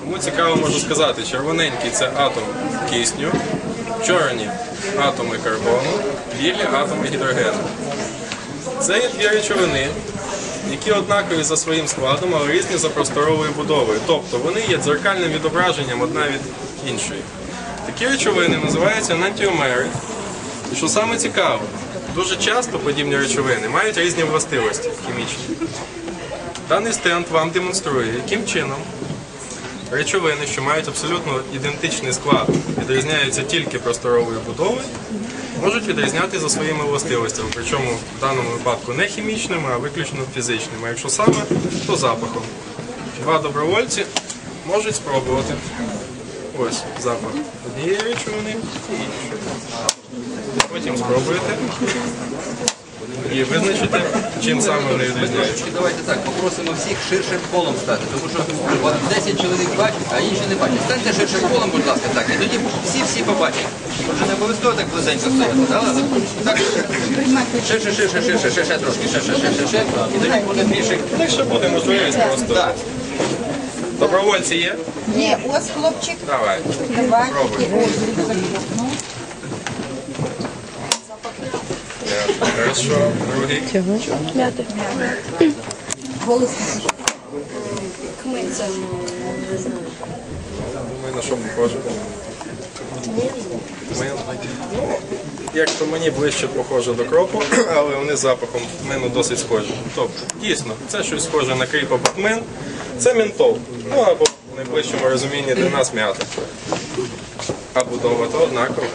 Кому цікаво, можу сказати, червоненький це атом кисню, чорні атоми карбону, білі атоми гідрогену. Це є дві речовини, які однакові за своїм складом, але різні за просторовою будовою. Тобто вони є дзеркальним відображенням одна від іншої. Такі речовини називаються енантіомери. І що саме цікаво, дуже часто подібні речовини мають різні властивості хімічні. Даний стенд вам демонструє, яким чином речовини, що мають абсолютно ідентичний склад, відрізняються тільки просторовою будовою, можуть відрізняти за своїми властивостями, причому в даному випадку не хімічними, а виключно фізичними. Якщо саме, то запахом. Два добровольці можуть спробувати. Ось запах однієї речовини і іншої. Потім спробуєте і визначите, чим саме вони відрізняються. Давайте так, попросимо всіх ширшим колом стати, тому що от 10 чоловік бачать, а інші не бачать. Станьте ширшим колом, будь ласка, так, і тоді всі-всі побачать. Отже, не обов'язково так близенько стояти, Лаза? так? Ширше, ширше, ширше, ширше трошки, ширше, ширше, ширше, і тоді буде більше. Якщо буде можливість, просто Так. добровольці є? Ні, ось хлопчик. Давай. Давай. Пробуй. Хорошо, другий. Голос. Думаю, на що. Ми- Ну, як то мені ближче похоже до кропу, але вони запахом в мене досить схожі. Тобто, дійсно, це щось схоже на кріп або. Це ментол. Ну або в найближчому розумінні для нас м'ята. А будова то однакова.